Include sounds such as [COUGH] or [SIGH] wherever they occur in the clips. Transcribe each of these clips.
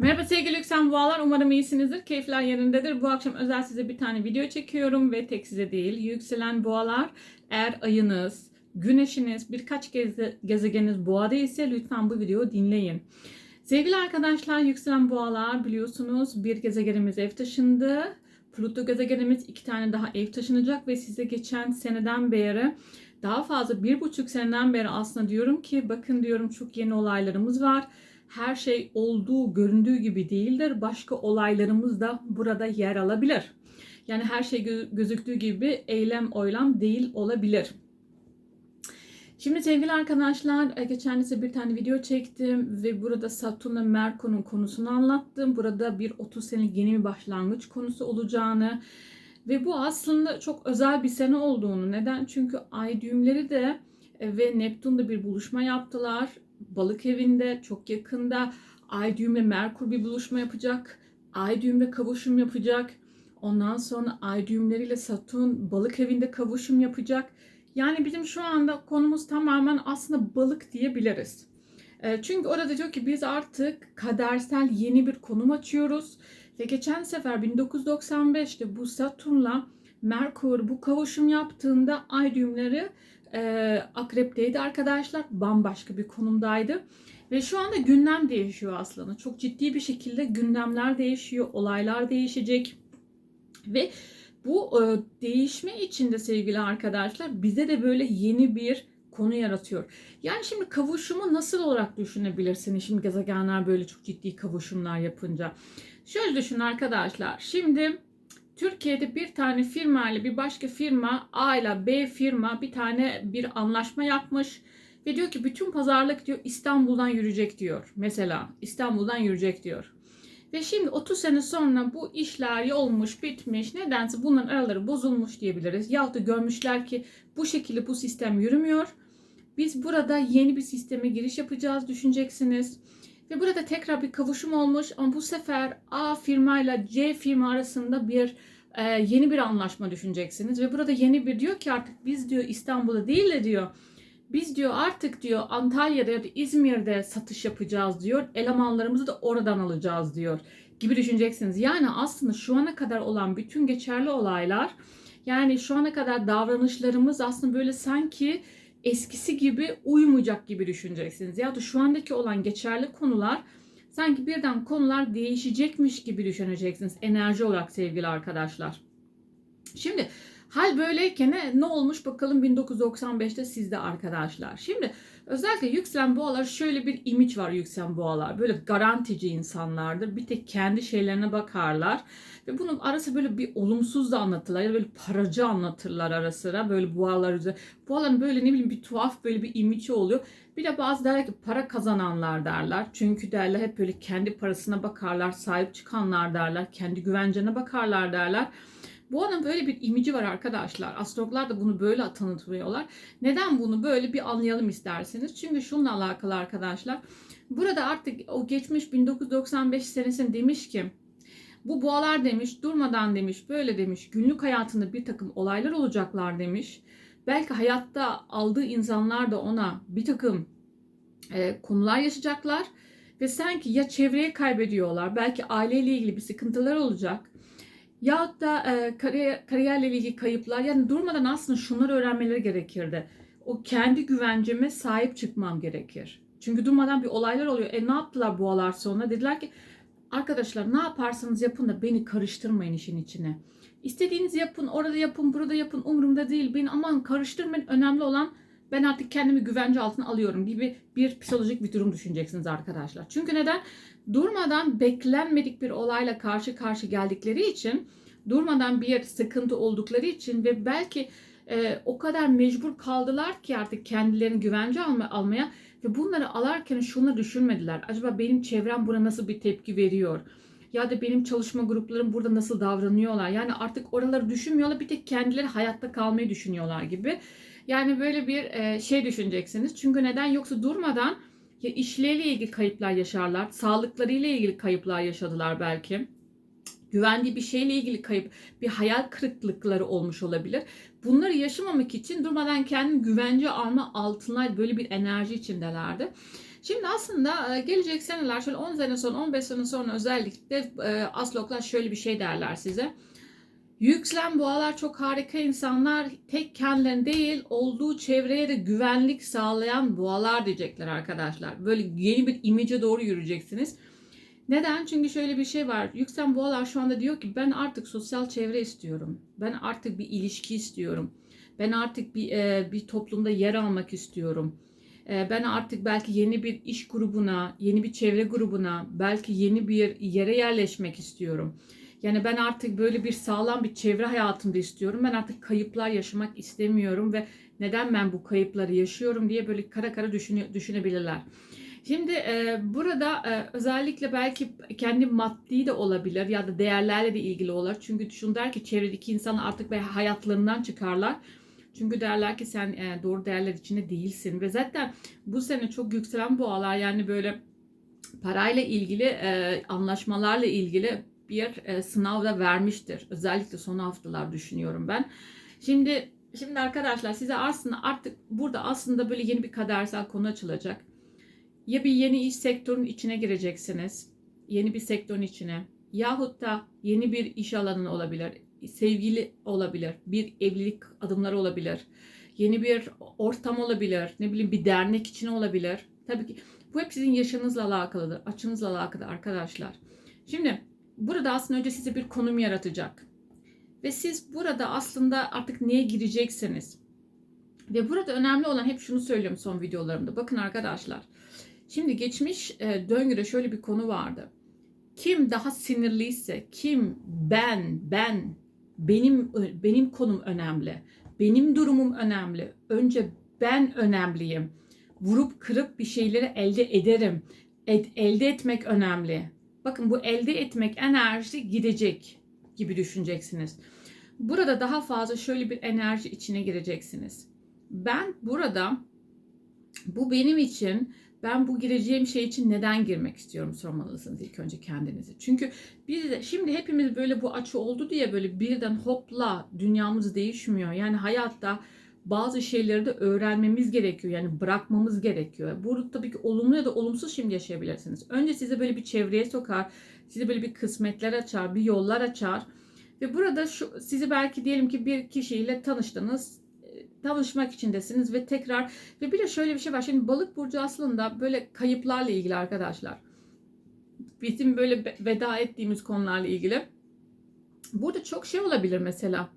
Merhaba sevgili yükselen boğalar. Umarım iyisinizdir. Keyifler yerindedir. Bu akşam özel size bir tane video çekiyorum ve tek size değil. Yükselen boğalar eğer ayınız, güneşiniz, birkaç geze, gezegeniniz boğada ise lütfen bu videoyu dinleyin. Sevgili arkadaşlar yükselen boğalar biliyorsunuz bir gezegenimiz ev taşındı. Pluto gezegenimiz iki tane daha ev taşınacak ve size geçen seneden beri daha fazla bir buçuk seneden beri aslında diyorum ki bakın diyorum çok yeni olaylarımız var her şey olduğu, göründüğü gibi değildir. Başka olaylarımız da burada yer alabilir. Yani her şey gö- gözüktüğü gibi eylem oylam değil olabilir. Şimdi sevgili arkadaşlar e, geçen size bir tane video çektim ve burada Satürn ve Merkur'un konusunu anlattım. Burada bir 30 senelik yeni bir başlangıç konusu olacağını ve bu aslında çok özel bir sene olduğunu. Neden? Çünkü ay düğümleri de e, ve Neptün'de bir buluşma yaptılar balık evinde çok yakında ay düğümle Merkur bir buluşma yapacak. Ay düğümle kavuşum yapacak. Ondan sonra ay düğümleriyle Satürn balık evinde kavuşum yapacak. Yani bizim şu anda konumuz tamamen aslında balık diyebiliriz. E, çünkü orada diyor ki biz artık kadersel yeni bir konum açıyoruz. Ve geçen sefer 1995'te bu Satürn'la Merkur bu kavuşum yaptığında ay düğümleri e, akrepteydi arkadaşlar. Bambaşka bir konumdaydı. Ve şu anda gündem değişiyor aslında. Çok ciddi bir şekilde gündemler değişiyor, olaylar değişecek. Ve bu e, değişme içinde sevgili arkadaşlar bize de böyle yeni bir konu yaratıyor. Yani şimdi kavuşumu nasıl olarak düşünebilirsiniz? Şimdi gezegenler böyle çok ciddi kavuşumlar yapınca. Şöyle düşün arkadaşlar. Şimdi Türkiye'de bir tane firma ile bir başka firma A ile B firma bir tane bir anlaşma yapmış ve diyor ki bütün pazarlık diyor İstanbul'dan yürüyecek diyor. Mesela İstanbul'dan yürüyecek diyor. Ve şimdi 30 sene sonra bu işler olmuş, bitmiş, nedense bunların araları bozulmuş diyebiliriz. Yahut da görmüşler ki bu şekilde bu sistem yürümüyor. Biz burada yeni bir sisteme giriş yapacağız düşüneceksiniz. Ve burada tekrar bir kavuşum olmuş ama bu sefer A firma ile C firma arasında bir e, yeni bir anlaşma düşüneceksiniz. Ve burada yeni bir diyor ki artık biz diyor İstanbul'da değil de diyor biz diyor artık diyor Antalya'da ya da İzmir'de satış yapacağız diyor. Elemanlarımızı da oradan alacağız diyor gibi düşüneceksiniz. Yani aslında şu ana kadar olan bütün geçerli olaylar yani şu ana kadar davranışlarımız aslında böyle sanki eskisi gibi uymayacak gibi düşüneceksiniz. Ya da şu andaki olan geçerli konular sanki birden konular değişecekmiş gibi düşüneceksiniz enerji olarak sevgili arkadaşlar. Şimdi hal böyleyken ne olmuş bakalım 1995'te sizde arkadaşlar. Şimdi özellikle yükselen boğalar şöyle bir imaj var yükselen boğalar. Böyle garantici insanlardır. Bir tek kendi şeylerine bakarlar. Ve bunun arası böyle bir olumsuz da anlatırlar. Ya böyle paracı anlatırlar ara sıra. Böyle boğalar üzerine. Boğaların böyle ne bileyim bir tuhaf böyle bir imajı oluyor. Bir de bazı derler ki para kazananlar derler. Çünkü derler hep böyle kendi parasına bakarlar. Sahip çıkanlar derler. Kendi güvencene bakarlar derler. Bu adam böyle bir imici var arkadaşlar. Astrologlar da bunu böyle tanıtmıyorlar. Neden bunu böyle bir anlayalım isterseniz? Çünkü şununla alakalı arkadaşlar. Burada artık o geçmiş 1995 senesinde demiş ki bu boğalar demiş durmadan demiş böyle demiş günlük hayatında bir takım olaylar olacaklar demiş. Belki hayatta aldığı insanlar da ona bir takım e, konular yaşayacaklar ve sanki ya çevreyi kaybediyorlar belki aileyle ilgili bir sıkıntılar olacak ya da e, kariyer, kariyerle ilgili kayıplar yani durmadan aslında şunları öğrenmeleri gerekirdi. O kendi güvenceme sahip çıkmam gerekir. Çünkü durmadan bir olaylar oluyor. E ne yaptılar boğalar sonra? Dediler ki arkadaşlar ne yaparsanız yapın da beni karıştırmayın işin içine. İstediğinizi yapın, orada yapın, burada yapın. Umurumda değil. Beni aman karıştırmayın. Önemli olan ben artık kendimi güvence altına alıyorum gibi bir psikolojik bir durum düşüneceksiniz arkadaşlar. Çünkü neden? Durmadan beklenmedik bir olayla karşı karşı geldikleri için, durmadan bir sıkıntı oldukları için ve belki e, o kadar mecbur kaldılar ki artık kendilerini güvence alma, almaya ve bunları alarken şunu düşünmediler. Acaba benim çevrem buna nasıl bir tepki veriyor? Ya da benim çalışma gruplarım burada nasıl davranıyorlar? Yani artık oraları düşünmüyorlar. Bir tek kendileri hayatta kalmayı düşünüyorlar gibi. Yani böyle bir e, şey düşüneceksiniz. Çünkü neden? Yoksa durmadan ya işleriyle ilgili kayıplar yaşarlar. Sağlıklarıyla ilgili kayıplar yaşadılar belki. Güvendiği bir şeyle ilgili kayıp, bir hayal kırıklıkları olmuş olabilir. Bunları yaşamamak için durmadan kendini güvence alma altına böyle bir enerji içindelerdi. Şimdi aslında e, gelecek seneler şöyle 10 sene sonra 15 sene sonra özellikle e, astrologlar şöyle bir şey derler size. Yükselen boğalar çok harika insanlar. Tek kendilerine değil olduğu çevreye de güvenlik sağlayan boğalar diyecekler arkadaşlar. Böyle yeni bir imece doğru yürüyeceksiniz. Neden? Çünkü şöyle bir şey var. Yükselen boğalar şu anda diyor ki ben artık sosyal çevre istiyorum. Ben artık bir ilişki istiyorum. Ben artık bir e, bir toplumda yer almak istiyorum. E, ben artık belki yeni bir iş grubuna, yeni bir çevre grubuna, belki yeni bir yere yerleşmek istiyorum. Yani ben artık böyle bir sağlam bir çevre hayatımda istiyorum. Ben artık kayıplar yaşamak istemiyorum ve neden ben bu kayıpları yaşıyorum diye böyle kara kara düşünü, düşünebilirler. Şimdi e, burada e, özellikle belki kendi maddi de olabilir ya da değerlerle de ilgili olur. Çünkü şunu der ki çevredeki insanlar artık ve hayatlarından çıkarlar. Çünkü derler ki sen e, doğru değerler içinde değilsin ve zaten bu sene çok yükselen boğalar yani böyle parayla ilgili e, anlaşmalarla ilgili bir e, sınavda vermiştir. Özellikle son haftalar düşünüyorum ben. Şimdi şimdi arkadaşlar size aslında artık burada aslında böyle yeni bir kadersel konu açılacak. Ya bir yeni iş sektörünün içine gireceksiniz. Yeni bir sektörün içine. Yahut da yeni bir iş alanı olabilir. Sevgili olabilir. Bir evlilik adımları olabilir. Yeni bir ortam olabilir. Ne bileyim bir dernek içine olabilir. Tabii ki bu hep sizin yaşınızla alakalıdır. Açınızla alakalı arkadaşlar. Şimdi burada aslında önce size bir konum yaratacak. Ve siz burada aslında artık neye gireceksiniz. Ve burada önemli olan hep şunu söylüyorum son videolarımda. Bakın arkadaşlar. Şimdi geçmiş e, döngüde şöyle bir konu vardı. Kim daha sinirliyse, kim ben, ben, benim benim konum önemli. Benim durumum önemli. Önce ben önemliyim. Vurup kırıp bir şeyleri elde ederim. Ed, elde etmek önemli. Bakın bu elde etmek enerji gidecek gibi düşüneceksiniz. Burada daha fazla şöyle bir enerji içine gireceksiniz. Ben burada bu benim için ben bu gireceğim şey için neden girmek istiyorum sormalısınız ilk önce kendinizi. Çünkü biz de şimdi hepimiz böyle bu açı oldu diye böyle birden hopla dünyamız değişmiyor. Yani hayatta bazı şeyleri de öğrenmemiz gerekiyor. Yani bırakmamız gerekiyor. Burada tabii ki olumlu ya da olumsuz şimdi yaşayabilirsiniz. Önce size böyle bir çevreye sokar, size böyle bir kısmetler açar, bir yollar açar. Ve burada şu, sizi belki diyelim ki bir kişiyle tanıştınız tanışmak içindesiniz ve tekrar ve bir de şöyle bir şey var. Şimdi balık burcu aslında böyle kayıplarla ilgili arkadaşlar. Bizim böyle veda ettiğimiz konularla ilgili. Burada çok şey olabilir mesela.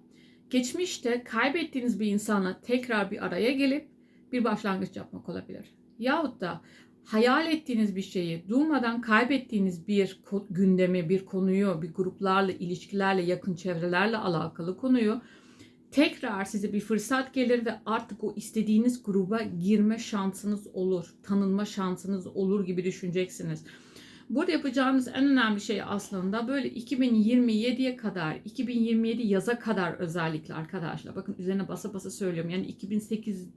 Geçmişte kaybettiğiniz bir insana tekrar bir araya gelip bir başlangıç yapmak olabilir. Yahut da hayal ettiğiniz bir şeyi durmadan kaybettiğiniz bir gündemi, bir konuyu, bir gruplarla, ilişkilerle, yakın çevrelerle alakalı konuyu tekrar size bir fırsat gelir ve artık o istediğiniz gruba girme şansınız olur, tanınma şansınız olur gibi düşüneceksiniz. Burada yapacağınız en önemli şey aslında böyle 2027'ye kadar, 2027 yaza kadar özellikle arkadaşlar. Bakın üzerine basa basa söylüyorum. Yani 2008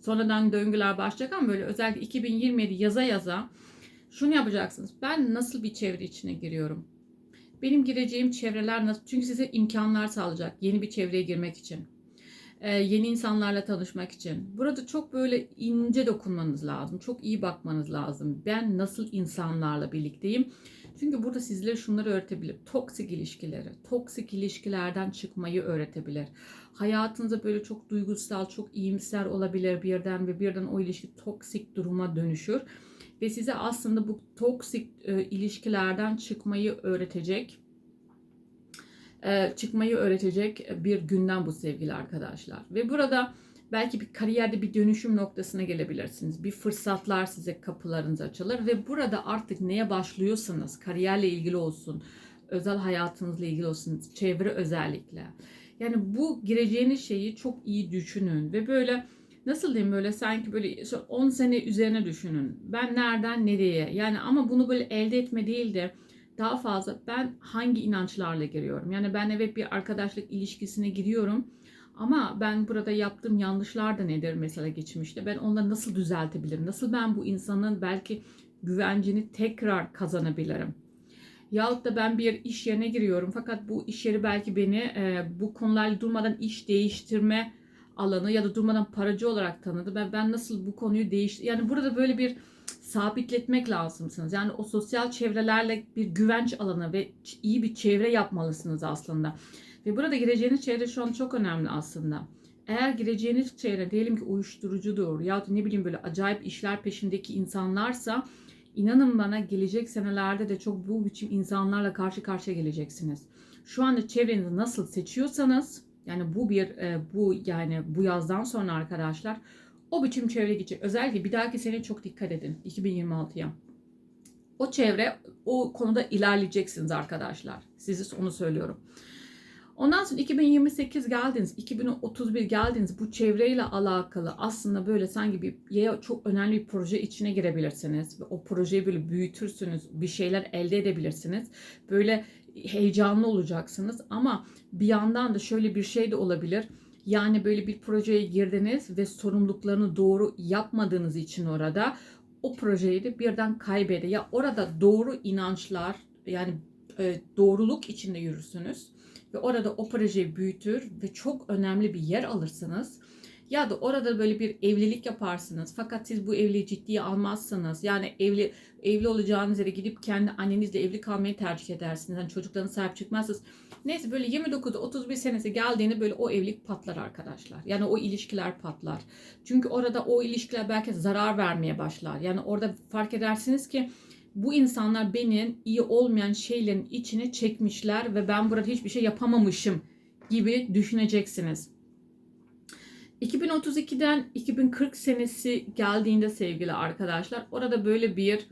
sonradan döngüler başlayacak ama böyle özellikle 2027 yaza yaza şunu yapacaksınız. Ben nasıl bir çevre içine giriyorum? Benim gireceğim çevreler nasıl? Çünkü size imkanlar sağlayacak yeni bir çevreye girmek için. Ee, yeni insanlarla tanışmak için. Burada çok böyle ince dokunmanız lazım. Çok iyi bakmanız lazım. Ben nasıl insanlarla birlikteyim? Çünkü burada sizlere şunları öğretebilir. Toksik ilişkileri, toksik ilişkilerden çıkmayı öğretebilir. Hayatınızda böyle çok duygusal, çok iyimser olabilir birden ve birden o ilişki toksik duruma dönüşür ve size aslında bu toksik e, ilişkilerden çıkmayı öğretecek e, çıkmayı öğretecek bir günden bu sevgili arkadaşlar. Ve burada belki bir kariyerde bir dönüşüm noktasına gelebilirsiniz. Bir fırsatlar size kapılarınız açılır ve burada artık neye başlıyorsanız kariyerle ilgili olsun, özel hayatınızla ilgili olsun, çevre özellikle. Yani bu gireceğiniz şeyi çok iyi düşünün ve böyle nasıl diyeyim böyle sanki böyle 10 sene üzerine düşünün. Ben nereden nereye yani ama bunu böyle elde etme değil de daha fazla ben hangi inançlarla giriyorum. Yani ben evet bir arkadaşlık ilişkisine giriyorum ama ben burada yaptığım yanlışlar da nedir mesela geçmişte? Ben onları nasıl düzeltebilirim? Nasıl ben bu insanın belki güvencini tekrar kazanabilirim? Yahut da ben bir iş yerine giriyorum fakat bu iş yeri belki beni e, bu konularla durmadan iş değiştirme alanı ya da durmadan paracı olarak tanıdı. Ben ben nasıl bu konuyu değiş yani burada böyle bir sabitletmek lazımsınız. Yani o sosyal çevrelerle bir güvenç alanı ve iyi bir çevre yapmalısınız aslında. Ve burada gireceğiniz çevre şu an çok önemli aslında. Eğer gireceğiniz çevre diyelim ki uyuşturucudur ya da ne bileyim böyle acayip işler peşindeki insanlarsa inanın bana gelecek senelerde de çok bu biçim insanlarla karşı karşıya geleceksiniz. Şu anda çevrenizi nasıl seçiyorsanız yani bu bir e, bu yani bu yazdan sonra arkadaşlar o biçim çevre gidecek. Özellikle bir dahaki sene çok dikkat edin 2026'ya. O çevre o konuda ilerleyeceksiniz arkadaşlar. Size onu söylüyorum. Ondan sonra 2028 geldiniz, 2031 geldiniz. Bu çevreyle alakalı aslında böyle sanki bir ya çok önemli bir proje içine girebilirsiniz. O projeyi böyle büyütürsünüz, bir şeyler elde edebilirsiniz. Böyle heyecanlı olacaksınız ama bir yandan da şöyle bir şey de olabilir. Yani böyle bir projeye girdiniz ve sorumluluklarını doğru yapmadığınız için orada o projeyi de birden kaybede. Ya orada doğru inançlar yani e, doğruluk içinde yürürsünüz ve orada o projeyi büyütür ve çok önemli bir yer alırsınız. Ya da orada böyle bir evlilik yaparsınız. Fakat siz bu evliliği ciddiye almazsanız yani evli evli olacağınız yere gidip kendi annenizle evli kalmayı tercih edersiniz. Yani çocuklarına sahip çıkmazsınız. Neyse böyle 29'da 31 senesi geldiğinde böyle o evlilik patlar arkadaşlar. Yani o ilişkiler patlar. Çünkü orada o ilişkiler belki zarar vermeye başlar. Yani orada fark edersiniz ki bu insanlar benim iyi olmayan şeylerin içine çekmişler ve ben burada hiçbir şey yapamamışım gibi düşüneceksiniz. 2032'den 2040 senesi geldiğinde sevgili arkadaşlar orada böyle bir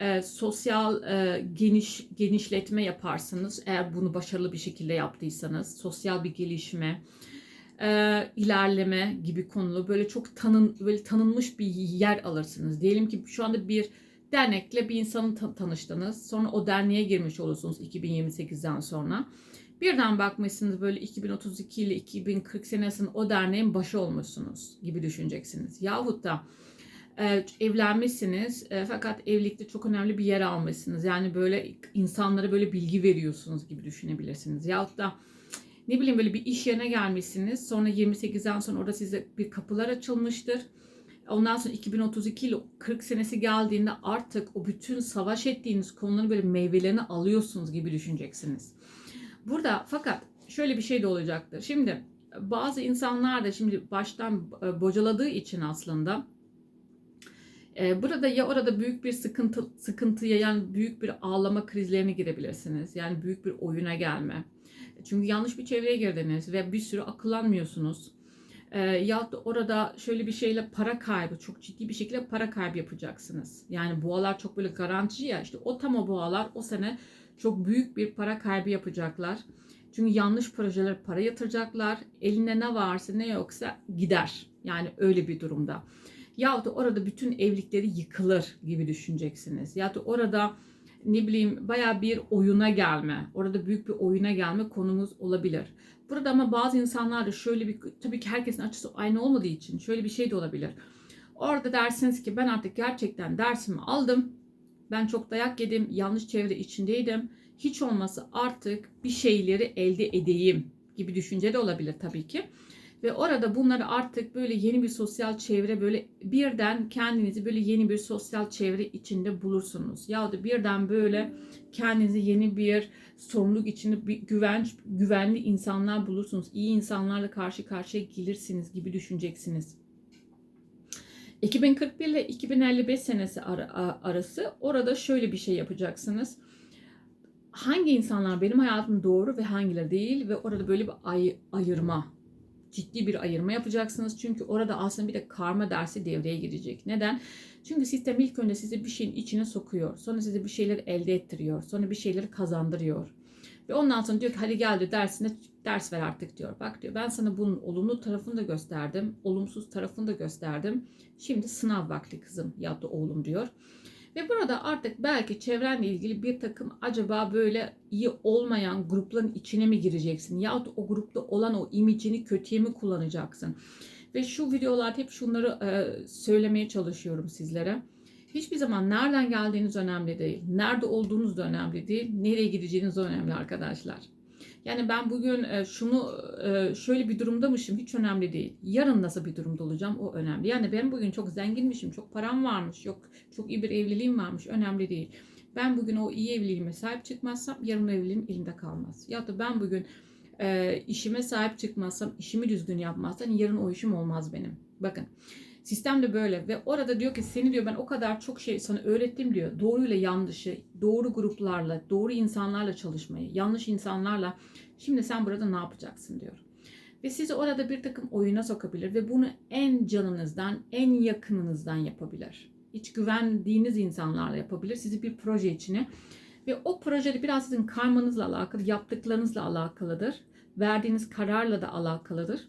e, sosyal e, geniş genişletme yaparsınız. Eğer bunu başarılı bir şekilde yaptıysanız sosyal bir gelişme e, ilerleme gibi konulu böyle çok tanın böyle tanınmış bir yer alırsınız. Diyelim ki şu anda bir dernekle bir insanın ta- tanıştınız. Sonra o derneğe girmiş olursunuz 2028'den sonra birden bakmışsınız böyle 2032 ile 2040 senesinin o derneğin başı olmuşsunuz gibi düşüneceksiniz yahut da e, evlenmişsiniz e, fakat evlilikte çok önemli bir yer almışsınız. Yani böyle insanlara böyle bilgi veriyorsunuz gibi düşünebilirsiniz. Yahut da ne bileyim böyle bir iş yerine gelmişsiniz. Sonra 28'den sonra orada size bir kapılar açılmıştır. Ondan sonra 2032 ile 40 senesi geldiğinde artık o bütün savaş ettiğiniz konuların böyle meyvelerini alıyorsunuz gibi düşüneceksiniz. Burada fakat şöyle bir şey de olacaktır. Şimdi bazı insanlar da şimdi baştan e, bocaladığı için aslında ee, Burada ya orada büyük bir sıkıntı sıkıntıya yani büyük bir ağlama krizlerine girebilirsiniz. Yani büyük bir oyuna gelme. Çünkü yanlış bir çevreye girdiniz ve bir sürü akıllanmıyorsunuz. Ee, ya da orada şöyle bir şeyle para kaybı, çok ciddi bir şekilde para kaybı yapacaksınız. Yani boğalar çok böyle garantici ya işte o tam o boğalar o sene çok büyük bir para kaybı yapacaklar. Çünkü yanlış projeler para yatıracaklar. Eline ne varsa ne yoksa gider. Yani öyle bir durumda. Yahut da orada bütün evlilikleri yıkılır gibi düşüneceksiniz. Ya da orada ne bileyim baya bir oyuna gelme, orada büyük bir oyuna gelme konumuz olabilir. Burada ama bazı insanlar da şöyle bir, tabii ki herkesin açısı aynı olmadığı için şöyle bir şey de olabilir. Orada dersiniz ki ben artık gerçekten dersimi aldım. Ben çok dayak yedim, yanlış çevre içindeydim. Hiç olmazsa artık bir şeyleri elde edeyim gibi düşünce de olabilir tabii ki. Ve orada bunları artık böyle yeni bir sosyal çevre böyle birden kendinizi böyle yeni bir sosyal çevre içinde bulursunuz. Ya da birden böyle kendinizi yeni bir sorumluluk içinde bir güvenç, güvenli insanlar bulursunuz. İyi insanlarla karşı karşıya gelirsiniz gibi düşüneceksiniz. 2041 ile 2055 senesi ara- arası orada şöyle bir şey yapacaksınız. Hangi insanlar benim hayatım doğru ve hangileri değil ve orada böyle bir ay- ayırma ciddi bir ayırma yapacaksınız. Çünkü orada aslında bir de karma dersi devreye girecek. Neden? Çünkü sistem ilk önce sizi bir şeyin içine sokuyor. Sonra size bir şeyler elde ettiriyor. Sonra bir şeyleri kazandırıyor. Ve ondan sonra diyor ki hadi gel diyor dersine ders ver artık diyor. Bak diyor ben sana bunun olumlu tarafını da gösterdim. Olumsuz tarafını da gösterdim. Şimdi sınav vakti kızım ya da oğlum diyor. Ve burada artık belki çevrenle ilgili bir takım acaba böyle iyi olmayan grupların içine mi gireceksin? Yahut o grupta olan o imicini kötüye mi kullanacaksın? Ve şu videolarda hep şunları e, söylemeye çalışıyorum sizlere. Hiçbir zaman nereden geldiğiniz önemli değil. Nerede olduğunuz da önemli değil. Nereye gideceğiniz de önemli arkadaşlar. Yani ben bugün e, şunu e, şöyle bir durumdamışım hiç önemli değil. Yarın nasıl bir durumda olacağım o önemli. Yani ben bugün çok zenginmişim, çok param varmış, yok çok iyi bir evliliğim varmış önemli değil. Ben bugün o iyi evliliğime sahip çıkmazsam yarın evliliğim elimde kalmaz. Ya da ben bugün e, işime sahip çıkmazsam, işimi düzgün yapmazsam yarın o işim olmaz benim. Bakın sistem de böyle ve orada diyor ki seni diyor ben o kadar çok şey sana öğrettim diyor. Doğruyla yanlışı, doğru gruplarla, doğru insanlarla çalışmayı, yanlış insanlarla şimdi sen burada ne yapacaksın diyor. Ve sizi orada bir takım oyuna sokabilir ve bunu en canınızdan, en yakınınızdan yapabilir. Hiç güvendiğiniz insanlarla yapabilir. Sizi bir proje içine ve o projede biraz sizin karmanızla alakalı, yaptıklarınızla alakalıdır. Verdiğiniz kararla da alakalıdır.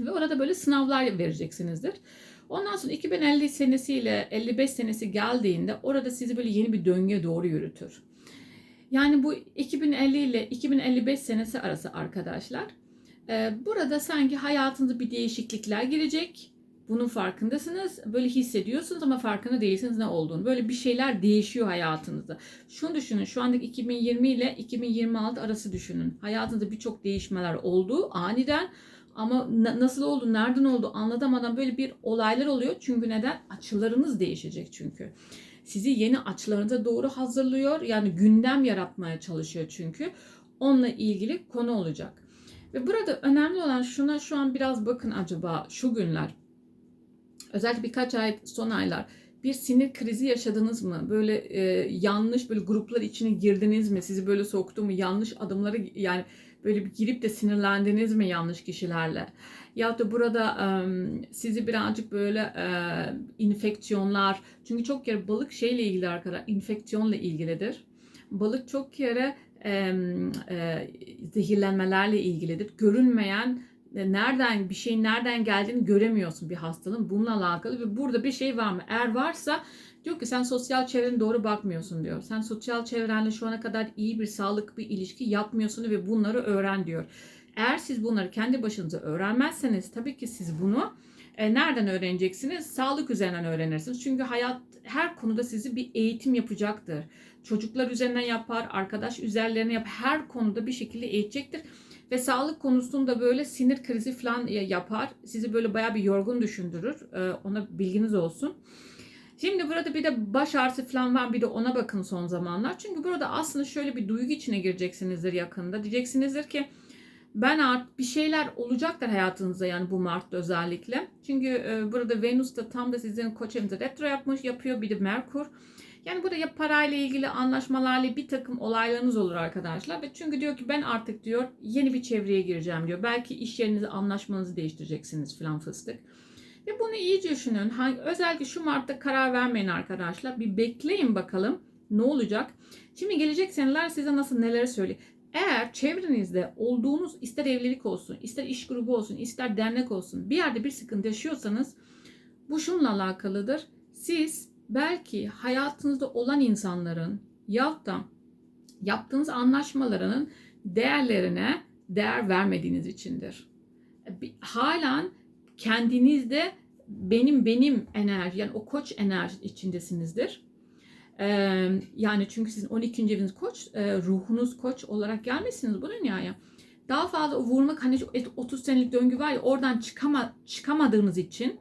Ve orada böyle sınavlar vereceksinizdir. Ondan sonra 2050 senesiyle 55 senesi geldiğinde orada sizi böyle yeni bir döngüye doğru yürütür. Yani bu 2050 ile 2055 senesi arası arkadaşlar. Burada sanki hayatınızda bir değişiklikler girecek. Bunun farkındasınız. Böyle hissediyorsunuz ama farkında değilsiniz ne olduğunu. Böyle bir şeyler değişiyor hayatınızda. Şunu düşünün. Şu andaki 2020 ile 2026 arası düşünün. Hayatınızda birçok değişmeler oldu aniden. Ama na- nasıl oldu, nereden oldu anlatamadan böyle bir olaylar oluyor. Çünkü neden? Açılarınız değişecek çünkü. Sizi yeni açılarınıza doğru hazırlıyor. Yani gündem yaratmaya çalışıyor çünkü. Onunla ilgili konu olacak. Ve burada önemli olan şuna şu an biraz bakın acaba şu günler özellikle birkaç ay son aylar bir sinir krizi yaşadınız mı? Böyle e, yanlış böyle gruplar içine girdiniz mi? Sizi böyle soktu mu? Yanlış adımları yani böyle bir girip de sinirlendiniz mi yanlış kişilerle? Ya da burada e, sizi birazcık böyle e, infeksiyonlar çünkü çok kere balık şeyle ilgili arkadaşlar infeksiyonla ilgilidir. Balık çok kere e, e, zehirlenmelerle ilgilidir. Görünmeyen nereden bir şeyin nereden geldiğini göremiyorsun bir hastalığın bununla alakalı ve burada bir şey var mı? Eğer varsa diyor ki sen sosyal çevrene doğru bakmıyorsun diyor. Sen sosyal çevrenle şu ana kadar iyi bir sağlık bir ilişki yapmıyorsun ve bunları öğren diyor. Eğer siz bunları kendi başınıza öğrenmezseniz tabii ki siz bunu e, nereden öğreneceksiniz? Sağlık üzerinden öğrenirsiniz. Çünkü hayat her konuda sizi bir eğitim yapacaktır. Çocuklar üzerinden yapar, arkadaş üzerlerine yapar. Her konuda bir şekilde eğitecektir. Ve sağlık konusunda böyle sinir krizi falan yapar. Sizi böyle bayağı bir yorgun düşündürür. Ee, ona bilginiz olsun. Şimdi burada bir de baş ağrısı falan var bir de ona bakın son zamanlar. Çünkü burada aslında şöyle bir duygu içine gireceksinizdir yakında. Diyeceksinizdir ki ben art bir şeyler olacaktır hayatınızda yani bu Mart'ta özellikle. Çünkü e, burada Venüs de tam da sizin koç evinize retro yapmış yapıyor bir de Merkur. Yani burada ya parayla ilgili anlaşmalarla bir takım olaylarınız olur arkadaşlar. Ve çünkü diyor ki ben artık diyor yeni bir çevreye gireceğim diyor. Belki iş yerinizi anlaşmanızı değiştireceksiniz falan fıstık. Ve bunu iyice düşünün. Özellikle şu Mart'ta karar vermeyin arkadaşlar. Bir bekleyin bakalım ne olacak. Şimdi gelecek seneler size nasıl neler söyleyeyim. Eğer çevrenizde olduğunuz ister evlilik olsun, ister iş grubu olsun, ister dernek olsun bir yerde bir sıkıntı yaşıyorsanız bu şununla alakalıdır. Siz belki hayatınızda olan insanların yahut da yaptığınız anlaşmalarının değerlerine değer vermediğiniz içindir. Halen kendinizde benim benim enerji yani o koç enerji içindesinizdir. Ee, yani çünkü sizin 12. eviniz koç, e, ruhunuz koç olarak gelmişsiniz bu dünyaya. Daha fazla vurmak hani 30 senelik döngü var ya oradan çıkama, çıkamadığınız için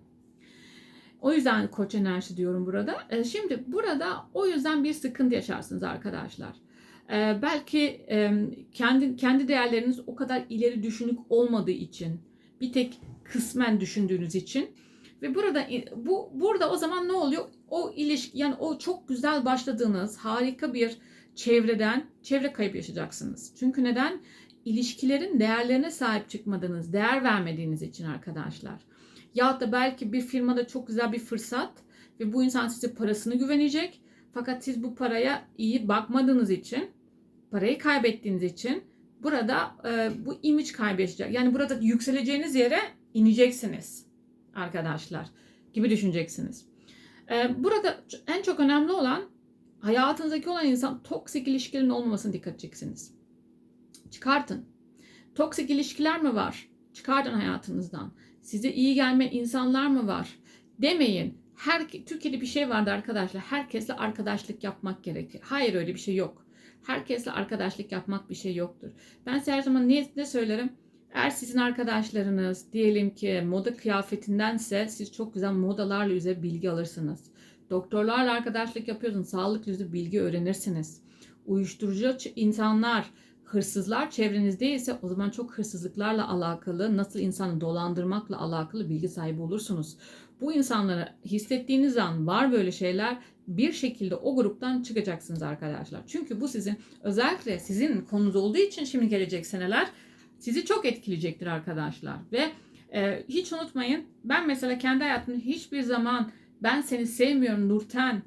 o yüzden koç enerji diyorum burada. E, şimdi burada o yüzden bir sıkıntı yaşarsınız arkadaşlar. E, belki e, kendi kendi değerleriniz o kadar ileri düşünük olmadığı için bir tek kısmen düşündüğünüz için ve burada bu burada o zaman ne oluyor? O ilişki yani o çok güzel başladığınız harika bir çevreden çevre kayıp yaşayacaksınız. Çünkü neden? İlişkilerin değerlerine sahip çıkmadığınız, değer vermediğiniz için arkadaşlar. Ya da belki bir firmada çok güzel bir fırsat ve bu insan size parasını güvenecek. Fakat siz bu paraya iyi bakmadığınız için, parayı kaybettiğiniz için burada e, bu kaybı yaşayacak. Yani burada yükseleceğiniz yere ineceksiniz arkadaşlar gibi düşüneceksiniz. E, burada en çok önemli olan hayatınızdaki olan insan toksik ilişkilerin olmamasına dikkat edeceksiniz. Çıkartın. Toksik ilişkiler mi var? Çıkartın hayatınızdan. Size iyi gelme insanlar mı var? Demeyin. Her Türkiye'de bir şey vardı arkadaşlar. Herkesle arkadaşlık yapmak gerekir. Hayır öyle bir şey yok. Herkesle arkadaşlık yapmak bir şey yoktur. Ben size her zaman ne, ne söylerim? Eğer sizin arkadaşlarınız diyelim ki moda kıyafetindense siz çok güzel modalarla üzeri bilgi alırsınız. Doktorlarla arkadaşlık yapıyorsunuz, sağlıkla üzeri bilgi öğrenirsiniz. Uyuşturucu insanlar, hırsızlar çevrenizdeyse o zaman çok hırsızlıklarla alakalı, nasıl insanı dolandırmakla alakalı bilgi sahibi olursunuz. Bu insanları hissettiğiniz an var böyle şeyler bir şekilde o gruptan çıkacaksınız arkadaşlar. Çünkü bu sizin özellikle sizin konunuz olduğu için şimdi gelecek seneler sizi çok etkileyecektir arkadaşlar. Ve e, hiç unutmayın ben mesela kendi hayatımda hiçbir zaman ben seni sevmiyorum Nurten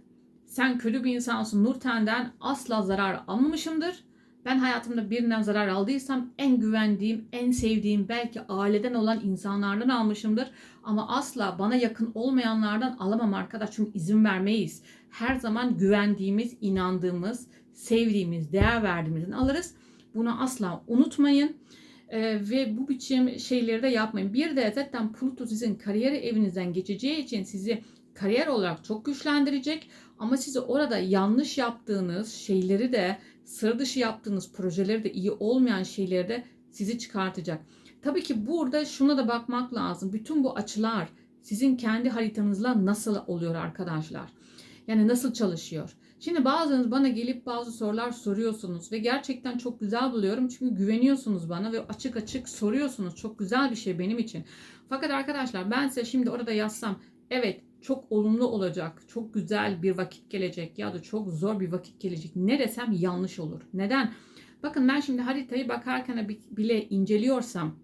sen kötü bir insansın Nurten'den asla zarar almamışımdır. Ben hayatımda birinden zarar aldıysam en güvendiğim, en sevdiğim belki aileden olan insanlardan almışımdır. Ama asla bana yakın olmayanlardan alamam arkadaş çünkü izin vermeyiz. Her zaman güvendiğimiz, inandığımız, sevdiğimiz, değer verdiğimizden alırız. Bunu asla unutmayın. Ee, ve bu biçim şeyleri de yapmayın. Bir de zaten Pluto sizin kariyer evinizden geçeceği için sizi kariyer olarak çok güçlendirecek. Ama sizi orada yanlış yaptığınız şeyleri de sıra dışı yaptığınız projeleri de iyi olmayan şeyleri de sizi çıkartacak. Tabii ki burada şuna da bakmak lazım. Bütün bu açılar sizin kendi haritanızla nasıl oluyor arkadaşlar? Yani nasıl çalışıyor? Şimdi bazılarınız bana gelip bazı sorular soruyorsunuz ve gerçekten çok güzel buluyorum çünkü güveniyorsunuz bana ve açık açık soruyorsunuz. Çok güzel bir şey benim için. Fakat arkadaşlar ben size şimdi orada yazsam evet çok olumlu olacak, çok güzel bir vakit gelecek ya da çok zor bir vakit gelecek ne desem yanlış olur. Neden? Bakın ben şimdi haritayı bakarken bile inceliyorsam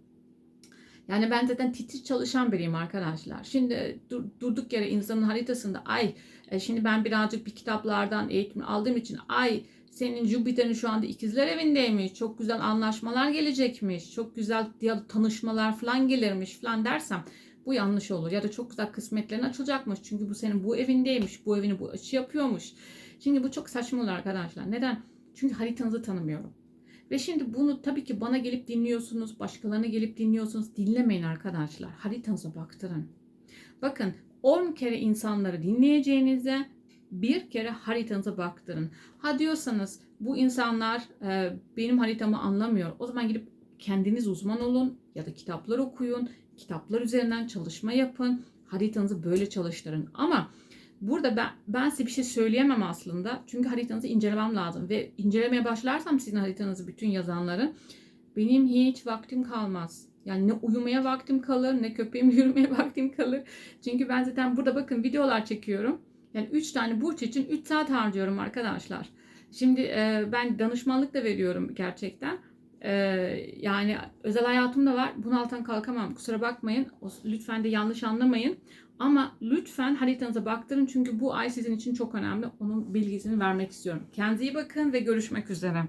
yani ben zaten titiz çalışan biriyim arkadaşlar. Şimdi dur, durduk yere insanın haritasında ay e, şimdi ben birazcık bir kitaplardan eğitim aldığım için ay senin Jüpiter'in şu anda ikizler evindeymiş. Çok güzel anlaşmalar gelecekmiş. Çok güzel tanışmalar falan gelirmiş falan dersem bu yanlış olur. Ya da çok güzel kısmetlerin açılacakmış. Çünkü bu senin bu evindeymiş. Bu evini bu açı yapıyormuş. Şimdi bu çok saçma olur arkadaşlar. Neden? Çünkü haritanızı tanımıyorum. Ve şimdi bunu tabii ki bana gelip dinliyorsunuz, başkalarına gelip dinliyorsunuz. Dinlemeyin arkadaşlar. Haritanıza baktırın. Bakın 10 kere insanları dinleyeceğinize bir kere haritanıza baktırın. Ha diyorsanız bu insanlar e, benim haritamı anlamıyor. O zaman gidip kendiniz uzman olun ya da kitaplar okuyun. Kitaplar üzerinden çalışma yapın. Haritanızı böyle çalıştırın. Ama Burada ben, ben size bir şey söyleyemem aslında. Çünkü haritanızı incelemem lazım. Ve incelemeye başlarsam sizin haritanızı bütün yazanları benim hiç vaktim kalmaz. Yani ne uyumaya vaktim kalır ne köpeğim [LAUGHS] yürümeye vaktim kalır. Çünkü ben zaten burada bakın videolar çekiyorum. Yani 3 tane burç için 3 saat harcıyorum arkadaşlar. Şimdi e, ben danışmanlık da veriyorum gerçekten. E, yani özel hayatım da var. Bunun altından kalkamam. Kusura bakmayın. Lütfen de yanlış anlamayın. Ama lütfen haritanıza baktırın çünkü bu ay sizin için çok önemli. Onun bilgisini vermek istiyorum. Kendinize iyi bakın ve görüşmek üzere.